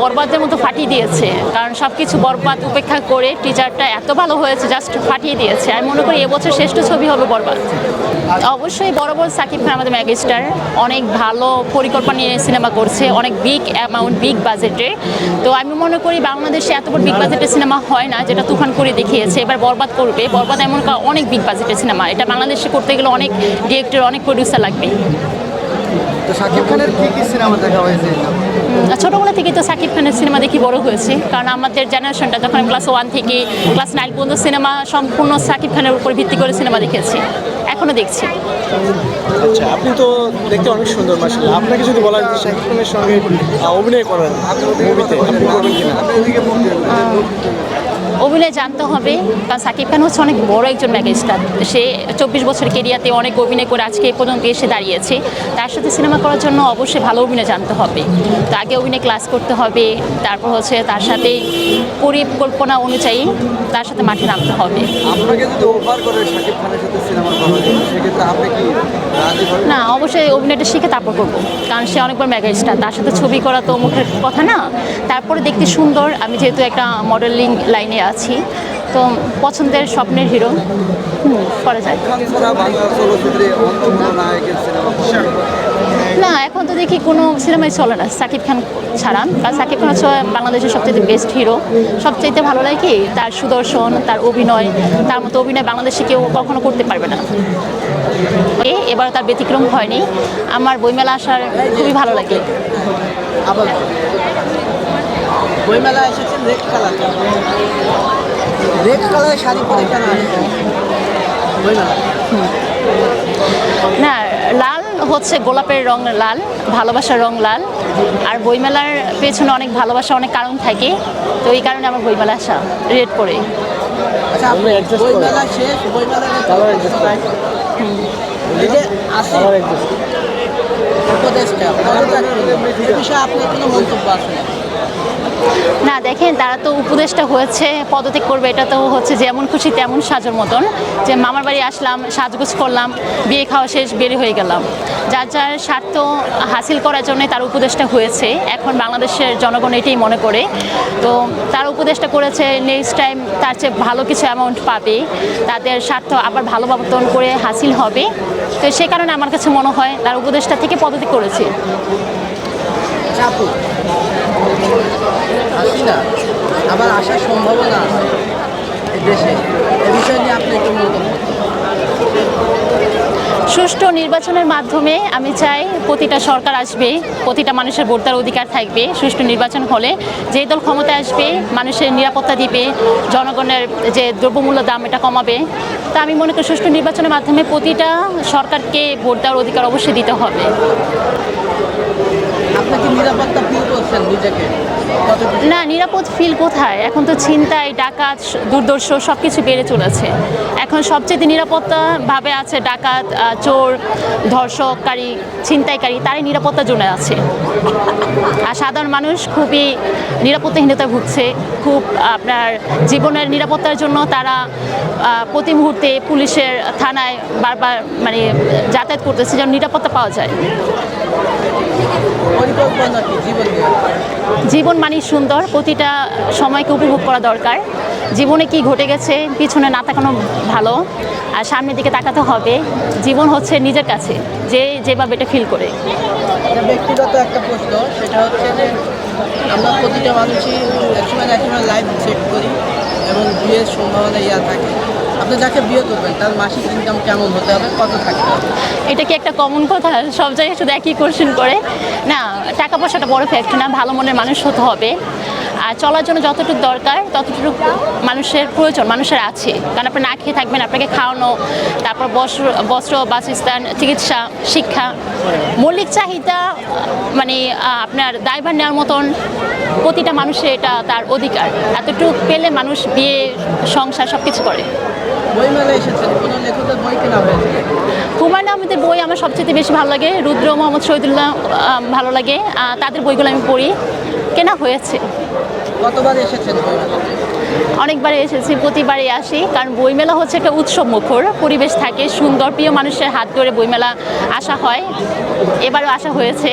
বরবাদের মতো ফাটিয়ে দিয়েছে। কারণ সব কিছু বরবাদ উপেক্ষা করে টিচারটা এত ভালো হয়েছে জাস্ট ফাটিয়ে দিয়েছে। আমি মনে করি এবছর শ্রেষ্ঠ ছবি হবে বরবাদ। অবশ্যই বড় বড় সাকিব খান আমাদের ম্যাগিস্টার অনেক ভালো পরিকল্পনা নিয়ে সিনেমা করছে, অনেক বিগ অ্যামাউন্ট বিগ বাজেটে তো আমি মনে করি বাংলাদেশে এত বড় বিগ বাজেটের সিনেমা হয় না, যেটা তুফান করে দেখিয়েছে। এবার বরবাদ করবে। বরবাদ এমন অনেক বিগ বাজেটের সিনেমা। এটা বাংলাদেশে করতে গেলে অনেক ডিরেক্টর অনেক প্রডিউসার লাগবে তো শাকিব খানের কি কি সিনেমা দেখা হয়েছে? উম, ছোটবেলা থেকেই তো সাকিব খানের সিনেমা দেখি বড় হয়েছে। কারণ আমাদের জেনারেশনটা যখন ক্লাস ওয়ান থেকে ক্লাস নাইন পর্যন্ত সিনেমা সম্পূর্ণ সাকিব খানের উপর ভিত্তি করে সিনেমা দেখেছি। এখনও দেখছি। আচ্ছা আপনি তো দেখতে অনেক সুন্দর মাসাল্লাহ আপনাকে যদি বলা হয় শাকিব খানের সঙ্গে অভিনয় করেন মুভিতে আপনি করবেন কিনা? অভিনয় জানতে হবে। কারণ সাকিব খান হচ্ছে অনেক বড় একজন ম্যাগিস্টার সে চব্বিশ বছর কেরিয়াতে অনেক অভিনয় করে আজকে এ পর্যন্ত এসে দাঁড়িয়েছে। তার সাথে সিনেমা করার জন্য অবশ্যই ভালো অভিনয় জানতে হবে। তো আগে অভিনয় ক্লাস করতে হবে তারপর হচ্ছে তার সাথে পরিকল্পনা অনুযায়ী তার সাথে মাঠে নামতে হবে। আপনাকে যদি অফার করে শাকিব খানের সাথে সিনেমা করার সেক্ষেত্রে আপনি কি না অবশ্যই অভিনয়টা শিখে তারপর করব। কারণ সে অনেকবার ম্যাগাজিস্টার তার সাথে ছবি করা তো মুখের কথা না। তারপরে দেখতে সুন্দর। আমি যেহেতু একটা মডেলিং লাইনে আছি। তো পছন্দের স্বপ্নের হিরো। করা যায় না, এখন তো দেখি কোনো সিনেমাই চলে না, সাকিব খান ছাড়া। কারণ সাকিব খান হচ্ছে বাংলাদেশের সবচেয়ে বেস্ট হিরো সবচাইতে ভালো লাগে কি, তার সুদর্শন, তার অভিনয়, তার মতো অভিনয় বাংলাদেশে কেউ কখনো করতে পারবে না। এবার তার ব্যতিক্রম হয়নি। আমার বইমেলা আসার খুবই ভালো লাগে বইমেলা এসেছেন রেড কালার রেড কালারের শাড়ি পরে কেন বইমেলা। না লাল হচ্ছে গোলাপের রং লাল ভালোবাসার রং লাল। আর বইমেলার পেছনে অনেক ভালোবাসা অনেক কারণ থাকে। তো এই কারণে আমার বইমেলা আসা রেড করে আচ্ছা। বইমেলা শেষ বইমেলা উপদেশটা আপনার কোনো মন্তব্য আছে? না? দেখেন, তারা তো উপদেশটা হয়েছে, পদত্যাগ করবে, এটা তো হচ্ছে যেমন খুশি তেমন সাজর মতন। যে মামার বাড়ি আসলাম, সাজগোজ করলাম, বিয়ে খাওয়া শেষ, বের হয়ে গেলাম। যার যার স্বার্থ হাসিল করার জন্য তার উপদেশটা হয়েছে। এখন বাংলাদেশের জনগণ এটাই মনে করে। তো তার উপদেশটা করেছে নেক্সট টাইম তার চেয়ে ভালো কিছু অ্যামাউন্ট পাবে, তাদের স্বার্থ আবার ভালো মতন করে হাসিল হবে। তো সে কারণে আমার কাছে মনে হয়, তার উপদেশটা থেকে পদত্যাগ করেছে। আসি না আবার আসার সম্ভাবনা আছে এই দেশে। এ বিষয় নিয়ে আপনি একটু মন্তব্য সুষ্ঠু নির্বাচনের মাধ্যমে আমি চাই প্রতিটা সরকার আসবে প্রতিটা মানুষের ভোট দেওয়ার অধিকার থাকবে। সুষ্ঠু নির্বাচন হলে যে দল ক্ষমতায় আসবে মানুষের নিরাপত্তা দিবে জনগণের যে দ্রব্যমূল্য দাম এটা কমাবে। তা আমি মনে করি সুষ্ঠু নির্বাচনের মাধ্যমে প্রতিটা সরকারকে ভোট দেওয়ার অধিকার অবশ্যই দিতে হবে। আপনাকে নিরাপত্তা নিজেকে না, নিরাপদ ফিল কোথায়? এখন তো ছিনতাই, ডাকাত, দুর্দর্শ সব কিছু বেড়ে চলেছে। এখন সবচেয়ে নিরাপত্তা ভাবে আছে ডাকাত চোর, ধর্ষককারী, ছিনতাইকারী, তারই নিরাপত্তা জোনে আছে। আর সাধারণ মানুষ খুবই নিরাপত্তাহীনতা ভুগছে। খুব, আপনার জীবনের নিরাপত্তার জন্য তারা প্রতি মুহূর্তে পুলিশের থানায় বারবার মানে যাতায়াত করতেছে যেন নিরাপত্তা পাওয়া যায়। জীবন মানে সুন্দর, প্রতিটা সময়কে উপভোগ করা দরকার। জীবনে কি ঘটে গেছে, পিছনে না তাকানো ভালো, আর সামনের দিকে তাকাতে হবে। জীবন হচ্ছে নিজের কাছে, যে যেভাবে এটা ফিল করে। ব্যক্তিগত একটা প্রশ্ন, সেটা হচ্ছে যে আমরা প্রতিটা মানুষই একসময় একসময় লাইফ সেট করি, এবং বিয়ের সম্ভাবনা ইয়া থাকে। আপনি যাকে বিয়ে করবেন, তার মাসিক ইনকাম কেমন হতে হবে, কত থাকতে হবে? এটা কি একটা কমন কথা? সব জায়গায় শুধু একই কোশ্চেন করে। না, টাকা পয়সাটা বড় ফ্যাক্ট না, ভালো মনের মানুষ হতে হবে। আর চলার জন্য যতটুকু দরকার ততটুকু মানুষের প্রয়োজন মানুষের আছে। কারণ আপনি না খেয়ে থাকবেন আপনাকে খাওয়ানো তারপর বস্ত্র বস্ত্র বাসস্থান চিকিৎসা শিক্ষা মৌলিক চাহিদা মানে আপনার দায়ভার নেওয়ার মতন প্রতিটা মানুষের এটা তার অধিকার। এতটুকু পেলে মানুষ বিয়ে সংসার সব কিছু করে হুমায়ুন আহমেদের বই আমার সবচেয়ে বেশি ভালো লাগে রুদ্র মোহাম্মদ শহীদুল্লাহ ভালো লাগে। তাদের বইগুলো আমি পড়ি। কেনা হয়েছে। বই এসেছি, প্রতিবারই আসি, কারণ বইমেলা হচ্ছে একটা উৎসব মুখর। পরিবেশ থাকে, সুন্দর, প্রিয় মানুষের হাত ধরে বইমেলা আসা হয়। এবারও আসা হয়েছে।